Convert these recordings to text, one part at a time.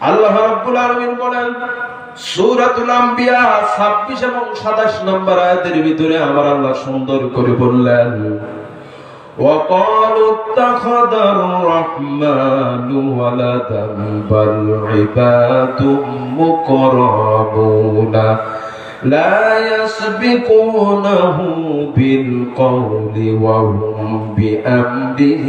আল্লাহ রাব্বুল আলামিন বলেন সূরাতুল আম্বিয়া 26 এবং 27 নম্বর আয়াতের ভিতরে আমার আল্লাহ সুন্দর করে বললেন وقالوا اتخذ الرحمن ولدا بل عباد مكرمون لا يسبقونه بالقول وهم بأمره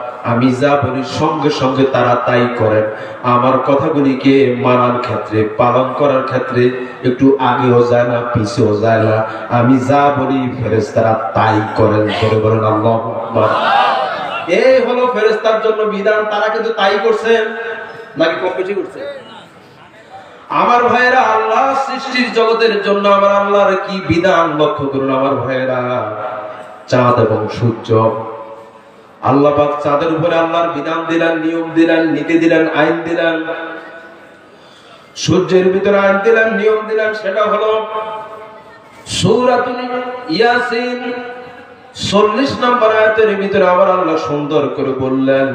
আমি যা বলি সঙ্গে সঙ্গে তারা তাই করেন। আমার কথাগুলিকে মানার ক্ষেত্রে, পালন করার ক্ষেত্রে একটু আগেও যায় না, পিছেও যায় না। আমি যা বলি ফেরেশতারা তাই করেন। ধরে বলেন আল্লাহ এই হলো ফেরেশতার জন্য বিধান। তারা কিন্তু তাই করছে, নাকি কম বেশি করছে? আমার ভাইয়েরা, আল্লাহ সৃষ্টির জগতের জন্য আমার আল্লাহর কি বিধান লক্ষ্য করুন আমার ভাইয়েরা? চাঁদ এবং সূর্য। আল্লাহ পাক চাঁদের উপরে আল্লাহর বিধান দিলেন, নিয়ম দিলেন, নীতি দিলেন, আইন দিলেন। সূর্যের ভিতরে আইন দিলেন, নিয়ম দিলেন, সেটা হলো সূরাতুল ইয়াসিন চল্লিশ নম্বর আয়াতের ভিতরে আবার আল্লাহ সুন্দর করে বললেন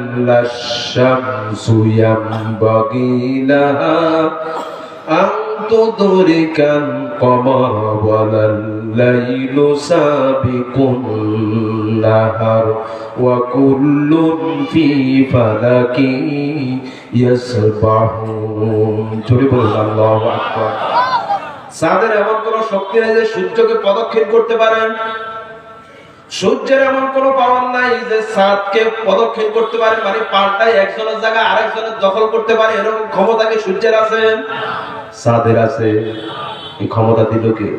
কমর ওয়ালাল লাইলু সাবিকুন ইয়াসবাহুন জোরে আল্লাহু আকবার। সাদের এমন কোন শক্তি নেই যে সূর্যকে পদক্ষেপ করতে পারেন সূর্যের এমন কোন পাওয়ার নাই যে চাঁদকে পদক্ষেপ করতে পারে মানে পাল্টাই একজনের জায়গা আরেকজনের দখল করতে পারে, এরকম ক্ষমতা কি সূর্যের আছে? চাঁদের আছে। এই ক্ষমতা দিল কে?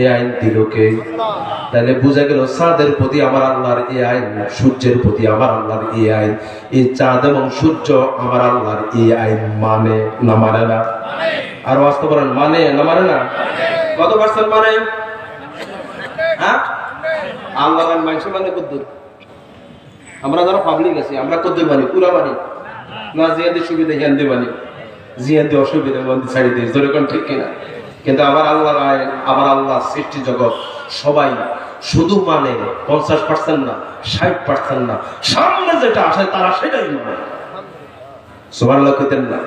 এই আইন তাহলে গেল চাঁদের প্রতি আমার আল্লাহর এই আইন, সূর্যের প্রতি আমার আল্লাহর এই আইন। এই চাঁদ এবং সূর্য আমার আল্লাহর এই আইন মানে না মানে না? আর বাস্তব মানে না মানে না? কত পার্সেন্ট মানে? হ্যাঁ? আল্লাহ মানুষ মানে কদ্দুর। আমরা যারা পাবলিক আছি, আমরা কদ্দুর মানি, পুরা মানি। না জিয়াদি সুবিধা হিয়ান্দি মানি। জিয়াদি অসুবিধা মন্দি ছাড়ি ধরে কোন ঠিক কিনা? কিন্তু আবার আল্লাহর আইন আবার আল্লাহ সৃষ্টি জগৎ, সবাই শুধু মানে পঞ্চাশ পার্সেন্ট না, ষাট পার্সেন্ট না। সামনে যেটা আসে, তারা সেটাই মানে। সবার লোক না।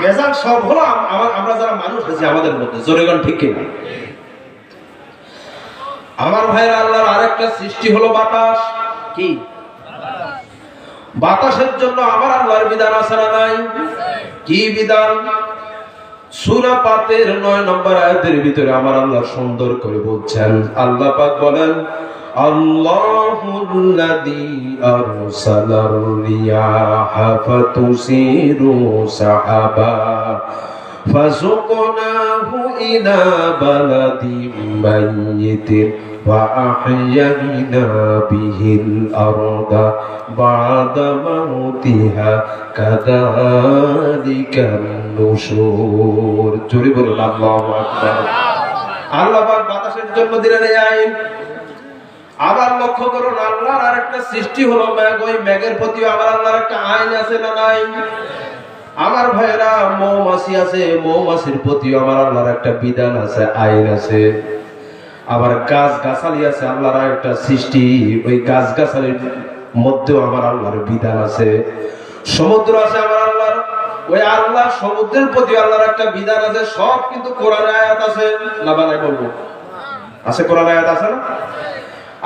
বেজাল সব হলো আম- আমরা যারা মানুষ আছি আমাদের মধ্যে জোরেগণ ঠিক কিনা? আমার ভাইয়ের, আল্লাহর আরেকটা সৃষ্টি হলো বাতাস। কি? বাতাসের জন্য আমার আল্লাহর বিধান আছে না নাই? কি বিধান? সূরা পাতের নম্বর আয়াতের ভিতরে আমার আল্লাহ সুন্দর করে বলছেন আল্লাহ পাক বলেন আল্লাহুল্লাযী وأحيينا به الأرض بعد موتها كذلك النشور জোরে বলুন আল্লাহু আকবার আল্লাহ পাক বাতাসের জন্য দিলেন এই আইন আবার লক্ষ্য করুন আল্লাহর আরেকটা সৃষ্টি হলো মেঘ ওই মেঘের প্রতি আবার আল্লাহর একটা আইন আছে না নাই আমার ভাইয়েরা মৌমাছি আছে মৌমাছির প্রতি আমার আল্লাহর একটা বিধান আছে আইন আছে আবার গাছ গাছালি আছে, আল্লাহর একটা সৃষ্টি। ওই গাছ গাছালির মধ্যেও আমার আল্লাহর বিধান আছে। সমুদ্র আছে আমার আল্লাহর, ওই আল্লাহ সমুদ্রের প্রতি আল্লাহর একটা বিধান আছে, সব কিন্তু কোরআন আয়াত আছে। না বানাই বলব? আছে কোরআন আয়াত আছে না?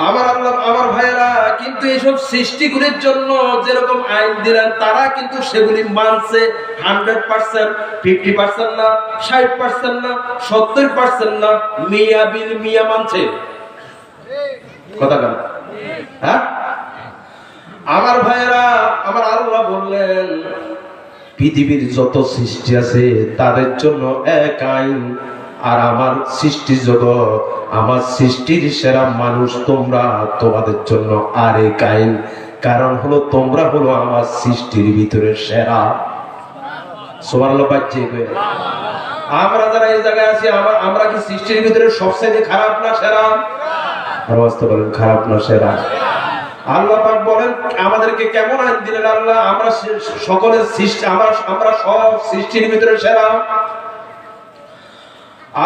আমার আল্লাহ, আমার ভাইয়েরা কিন্তু এইসব সৃষ্টিগুলির জন্য যেরকম আইন দিলেন, তারা কিন্তু সেগুলি মানছে হান্ড্রেড পার্সেন্ট, ফিফটি পার্সেন্ট না, ষাট পার্সেন্ট না, সত্তর পার্সেন্ট না, মিয়া বিল মিয়া মানছে। কথা হ্যাঁ? আমার ভাইয়েরা, আমার আল্লাহ বললেন, পৃথিবীর যত সৃষ্টি আছে তাদের জন্য এক আইন। আর আমার সৃষ্টি জগৎ, আমার সৃষ্টির সেরা মানুষ তোমরা, তোমাদের জন্য আরে আইন কারণ হলো তোমরা হলো আমার সৃষ্টির ভিতরে সেরা। সোমান পাচ্ছে আমরা যারা এই জায়গায় আছি, আমরা কি সৃষ্টির ভিতরে সবচেয়ে খারাপ না সেরা? আর বলেন, খারাপ না সেরা? আল্লাহ পাক বলেন, আমাদেরকে কেমন আইন দিলেন আল্লাহ? আমরা সকলের সৃষ্টি আমরা আমরা সব সৃষ্টির ভিতরে সেরা।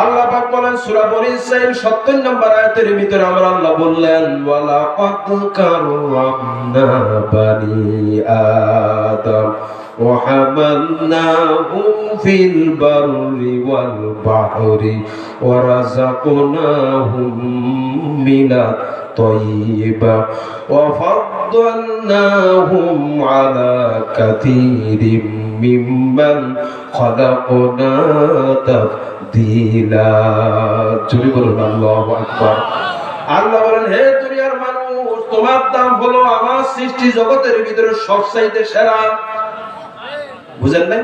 আল্লাহ পাক বলেন সূরা বনি ইসরাইল 70 নম্বর আয়াতের ভিতরে আমরা আল্লাহ বললেন ওয়ালা কদ কাররামনা বানি আদম وحملناهم في البر والبحر ورزقناهم من الطيبة وفضلناهم على كثير ممن خلقنا تفضيلا জোরে বলুন, আল্লাহু বলেন, হে মানুষ, তোমার দাম হলো আমার সৃষ্টি জগতের ভিতরে সেরা। বুঝেন নাই?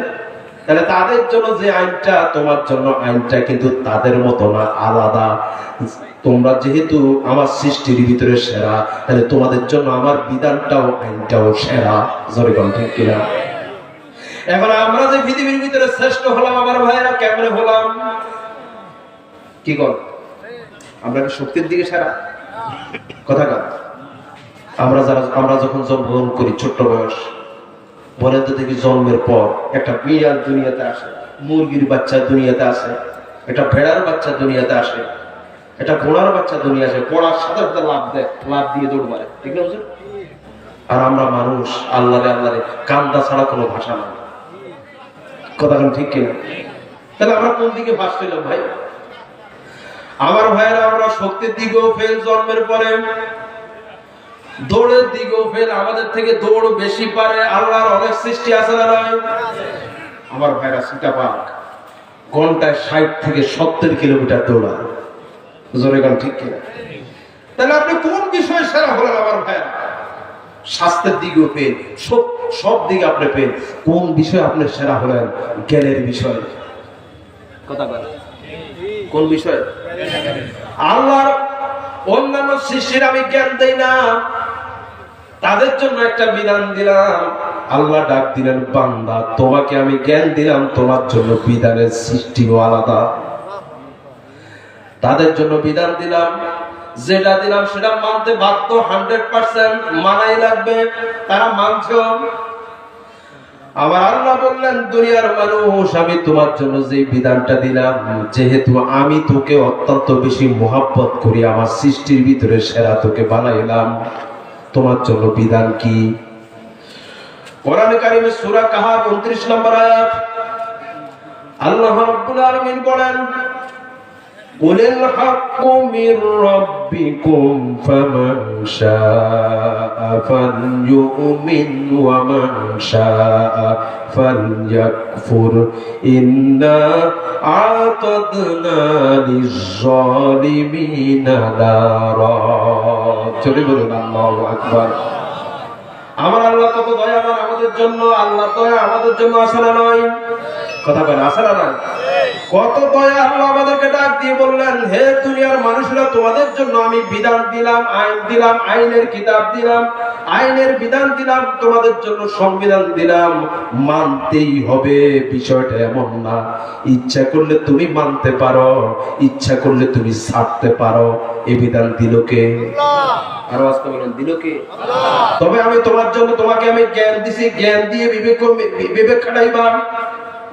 তাহলে তাদের জন্য যে আইনটা, তোমার জন্য আইনটা কিন্তু তাদের মতো না, আলাদা। তোমরা যেহেতু আমার সৃষ্টির ভিতরে সেরা, তাহলে তোমাদের জন্য আমার বিধানটাও, আইনটাও সেরা। জোরে কোন ঠিক কিনা? এখন আমরা যে পৃথিবীর ভিতরে শ্রেষ্ঠ হলাম, আমার ভাইরা কেমনে হলাম? কি কর? আমরা কি শক্তির দিকে সারা? কথা কার। আমরা যারা, আমরা যখন জন্মগ্রহণ করি ছোট্ট বয়স বলেন তো দেখি জন্মের পর একটা বিড়াল দুনিয়াতে আসে, মুরগির বাচ্চা দুনিয়াতে আসে, একটা ভেড়ার বাচ্চা দুনিয়াতে আসে, একটা ঘোড়ার বাচ্চা দুনিয়া আসে পড়ার সাথে সাথে লাভ দেয়, লাভ দিয়ে দৌড় মারে। ঠিক না আর আমরা মানুষ, আল্লাহরে আল্লাহরে, কান্দা ছাড়া কোনো ভাষা নাই। কথা ঠিক কিনা? তাহলে আমরা কোন দিকে ভাস পেলাম ভাই? আমার ভাইয়েরা, আমরা শক্তির দিকেও ফেল জন্মের পরে। দৌড়ের দিকেও ফেল আমাদের থেকে দৌড় বেশি পারে, আল্লাহর অনেক সৃষ্টি আছে না আমার ভাইরা সিটা পাক। ঘন্টায় ষাট থেকে সত্তর কিলোমিটার দৌড়ায় জোরে গান ঠিক কিনা? তাহলে আপনি কোন বিষয়ে সেরা হলেন আমার ভাইরা স্বাস্থ্যের দিকেও পেন সব সব দিকে আপনি পেন কোন বিষয়ে আপনি সেরা হলেন? জ্ঞানের বিষয়ে। কথা বলেন কোন বিষয়ে? আল্লাহর অন্যান্য সৃষ্টির আমি জ্ঞান দেই না। তাদের জন্য একটা বিধান দিলাম। আল্লাহ ডাক দিলেন বান্দা তোমাকে আমি জ্ঞান দিলাম তোমার জন্য বিধানের সৃষ্টিও আলাদা। তাদের জন্য বিধান দিলাম যেটা দিলাম সেটা মানতে বাধ্য, হান্ড্রেড পার্সেন্ট মানাই লাগবে। তারা মানছেও আবার আল্লাহ বললেন, দুনিয়ার মানুষ, আমি তোমার জন্য যে বিধানটা দিলাম, যেহেতু আমি তোকে অত্যন্ত বেশি মোহাব্বত করি, আমার সৃষ্টির ভিতরে সেরা তোকে বানাইলাম, তোমার জন্য বিধান কি? কোরআন কারিমে সূরা কাহাফ 29 নম্বর আল্লাহ রাব্বুল বলেন قل الحق من ربكم فمن شاء فليؤمن ومن شاء فليكفر إنا أعتدنا للظالمين نارا চলে বলুন আল্লাহু আকবার আমার আল্লাহ কত দয়াবান আমাদের জন্য আল্লাহ দয়া আমাদের জন্য আসে না নয় কথা বলে আসে না নয় কত দয়া আল্লাহ আমাদেরকে ডাক দিয়ে বললেন হে দুনিয়ার মানুষরা তোমাদের জন্য আমি বিধান দিলাম আইন দিলাম আইনের কিতাব দিলাম আইনের বিধান দিলাম তোমাদের জন্য সংবিধান দিলাম। মানতেই হবে বিষয়টা এমন না। ইচ্ছা করলে তুমি মানতে পারো ইচ্ছা করলে তুমি ছাড়তে পারো। এই বিধান দিল কে? আরও আসতে বলেন দিল কে? তবে আমি তোমার জন্য তোমাকে আমি জ্ঞান দিছি জ্ঞান দিয়ে বিবেক বিবেক খাটাইবা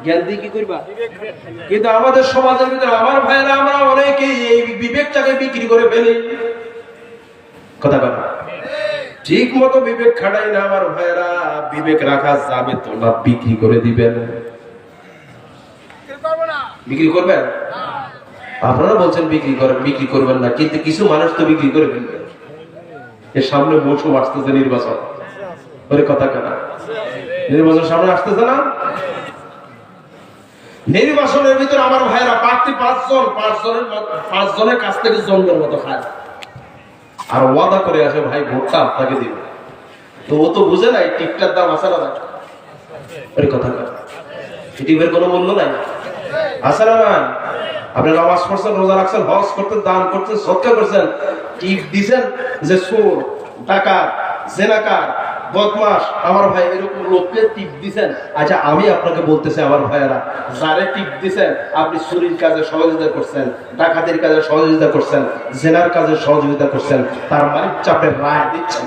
জ্ঞান দিয়ে কি করবা? কিন্তু আমাদের সমাজের ভিতরে আমার ভাইয়েরা, আমরা অনেকেই এই বিবেকটাকে বিক্রি করে ফেলি। কথা কথা ঠিক মতো বিবেক খাটাই না আমার ভাইয়েরা, বিবেক রাখা যাবে তো না, বিক্রি করে দিবেন। বিক্রি করবেন? আপনারা বলছেন বিক্রি করেন বিক্রি করবেন না, কিন্তু কিছু মানুষ তো বিক্রি করে ফেলবেন এর সামনে মৌসুম আসতেছে নির্বাচন। ওরে কথা কেনা? নির্বাচন সামনে আসতেছে না? নির্বাচনের ভিতরে আমার ভাইয়েরা প্রার্থী পাঁচজন, পাঁচজনের পাঁচজনের কাছ থেকে জন্মের মতো খায়। আর ওয়াদা করে আসে, ভাই, ভোটটা আপনাকে দিবে। তো ও তো বুঝে নাই, টিকটার দাম আছে না। কোনো নাই। না রাখছেন যে ডাকাত, জেনাকার বদমাস আমার ভাই এরকম লোককে টিপ দিছেন। আচ্ছা আমি আপনাকে বলতেছি, আমার ভাইয়েরা, যারে টিপ দিছেন, আপনি চুরির কাজে সহযোগিতা করছেন, ডাকাতির কাজে সহযোগিতা করছেন, জেনার কাজে সহযোগিতা করছেন, তার মালিক চাপের রায় দিচ্ছেন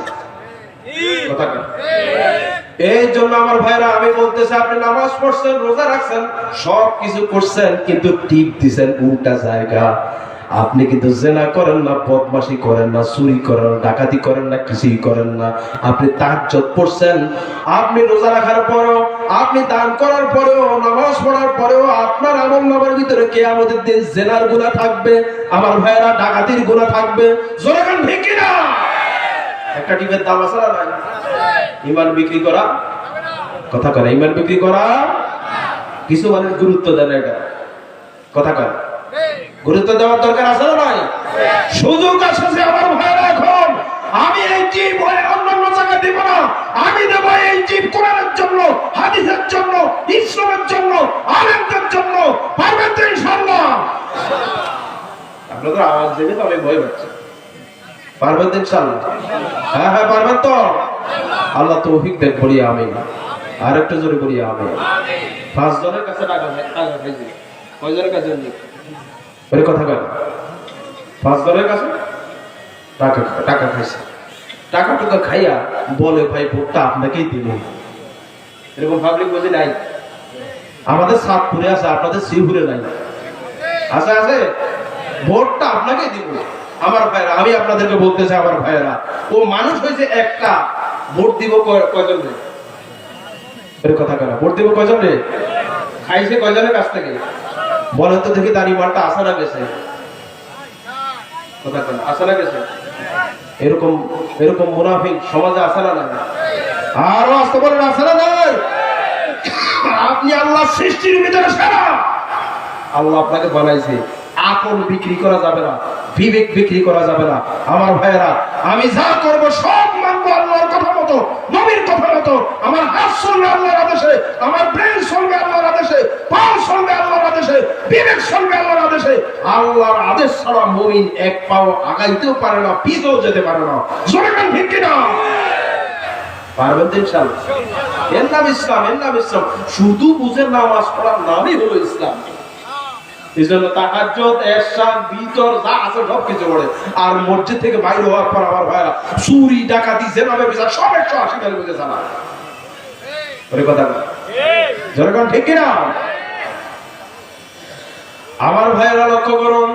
এই জন্য আমার ভাইরা আমি বলতেছি, আপনি নামাজ পড়ছেন, রোজা রাখছেন সব কিছু করছেন, কিন্তু টিপ দিছেন উল্টা জায়গা। আপনি কিন্তু জেনা করেন না, বদমাশি করেন না, চুরি করেন না, ডাকাতি করেন না, কিছুই করেন না। আপনি তার তাহাজ্জত পড়ছেন, আপনি রোজা রাখার পরেও, আপনি দান করার পরেও, নামাজ পড়ার পরেও আপনার আমল নামার ভিতরে কে আমাদের দিন জেনার গুণা থাকবে, আমার ভাইয়েরা ডাকাতির গুণা থাকবে। জোরে ঠিক কিনা? একটা টিপের দাম আছে না ইমান বিক্রি করা? কথা করে ইমান বিক্রি করা? কিছু মানুষ গুরুত্ব দেয় না এটা। কথা কয় গুরুত্ব দেওয়ার দরকার আছে না নাই? সুযোগ যে আমার ভাইরা এখন, আমি এই জীব অন্যান্য জায়গায় দিব না। আমি দেব এই জীব কোরআনের জন্য, হাদিসের জন্য, ইসলামের জন্য, আলেমদের জন্য। পারবেন তো ইনশাআল্লাহ? আপনাদের আওয়াজ দেবে তো আমি ভয় পাচ্ছি। পারবেন তো ইনশাআল্লাহ? হ্যাঁ হ্যাঁ পারবেন তো। আল্লাহ তৌফিক দেখ বলি আমি আর একটু জোরে বলি আমি পাঁচ জনের কাছে টাকা খাই- টাকা খাইছি কয় জনের কাছে নি? কথা কয়। পাঁচ জনের কাছে টাকা টাকা খাইছে। টাকা টুকা খাইয়া বলে, ভাই, ভোটটা আপনাকেই দিব। এরকম পাবলিক বুঝি নাই। আমাদের সাতপুরে আছে, আপনাদের শ্রীপুরে নাই। আছে আছে। ভোটটা আপনাকেই দিব। আমার ভাইরা আমি আপনাদেরকে বলতে চাই আমার ভাইয়েরা, ও মানুষ হয়েছে একটা, ভোট দিব কয়- কয়জন এর কথা কেন ভোট দিব কয়জন রে? খাইছে কয়জনের কাছ থেকে? বলেন তো দেখি তার ইমানটা আসা না গেছে আসা না গেছে। এরকম এরকম মুনাফিক সমাজে আসে না আরও আসতে পারেন আসে না আপনি আল্লাহ সৃষ্টির ভিতরে সেরা। আল্লাহ আপনাকে বানাইছে। বিক্রি করা যাবে না, বিবেক বিক্রি করা যাবে না। আমার ভাইয়েরা, আমি যা করব সব মানবো আল্লাহর কথা মতো, নবীর কথা মতো। আমার হাত চলবে আল্লাহর আদেশে, আমার ব্রেন চলবে আল্লাহর আদেশে, পাও চলবে আল্লাহর আদেশে। বিবেক চলবে আল্লাহর আদেশে। আল্লাহর আদেশ ছাড়া মুমিন এক পাও আগাইতেও পারে না পিছেও যেতে পারে না। জোরে কান ঠিক কিনা? পারবেন তো ইনশাআল্লাহ। এর নাম ইসলাম এর নাম ইসলাম। শুধু বুঝে নামাজ পড়ার নামই হলো ইসলাম। এই তাহাজ্জুদ এরশাদ ভিতর যা আছে সব কিছু পড়ে। আর মসজিদ থেকে বাইরে হওয়ার পর ভাইরা চুরি ডাকাতি জেনাবে বিচার সব একশো আশি বুঝে জানা। ওরে কথা না যেরকম ঠিক কিনা? আমার ভাইয়েরা লক্ষ্য করুন।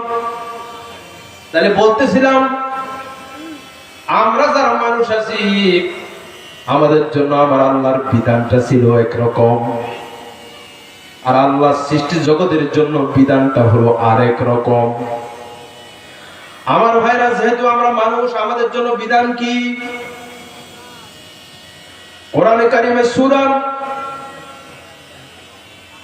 তাহলে বলতেছিলাম, আমরা যারা মানুষ আছি, আমাদের জন্য আমার আল্লাহর বিধানটা ছিল একরকম। আর আল্লাহ সৃষ্টি জগতের জন্য বিধানটা হলো আরেক রকম। আমার ভাইরা, যেহেতু আমরা মানুষ, আমাদের জন্য বিধান কি? কোরআনে কারিমে সূরা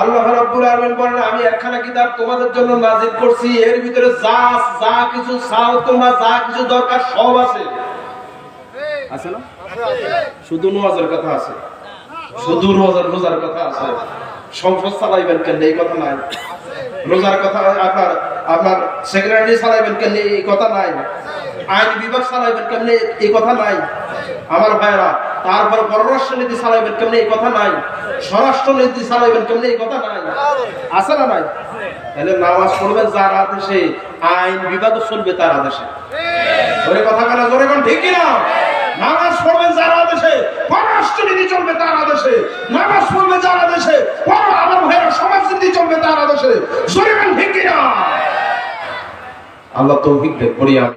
আল্লাহ রাব্বুল আলামিন বলেন, আমি একখানা কিতাব তোমাদের জন্য নাজিল করছি। এর ভিতরে যা যা কিছু চাও তোমরা, যা কিছু দরকার সব আছে। আছে না? শুধু নামাজের কথা আছে। শুধু রোজার রোজার কথা আছে। সংসদ চালাইবেন কেন এই কথা নাই। রোজার কথা আপনার আপনার সেক্রেটারি চালাইবেন কেন এই কথা নাই। আইন বিভাগ চালাইবেন কেমনে? এই কথা নাই। আমার ভাইরা তারপর পররাষ্ট্র নীতি চালাইবেন কেমনে? এই কথা নাই। স্বরাষ্ট্র নীতি চালাইবেন কেমনে? এই কথা নাই। আছে না নাই? তাহলে নামাজ পড়বেন যার আদেশে, আইন বিভাগ চলবে তার আদেশে। ওরে কথা কেন জোরে কোন ঠিক কিনা? নামাজ পড়বেন যার আদেশে, পররাষ্ট্রনীতি চলবে তার আদেশে। নামাজ পড়বে যার আদেশে, পর আমার ভাইয়েরা সমাজনীতি চলবে তার আদেশে। জোরে কোন ঠিক কিনা? আল্লাহ তৌফিক পড়ি আমি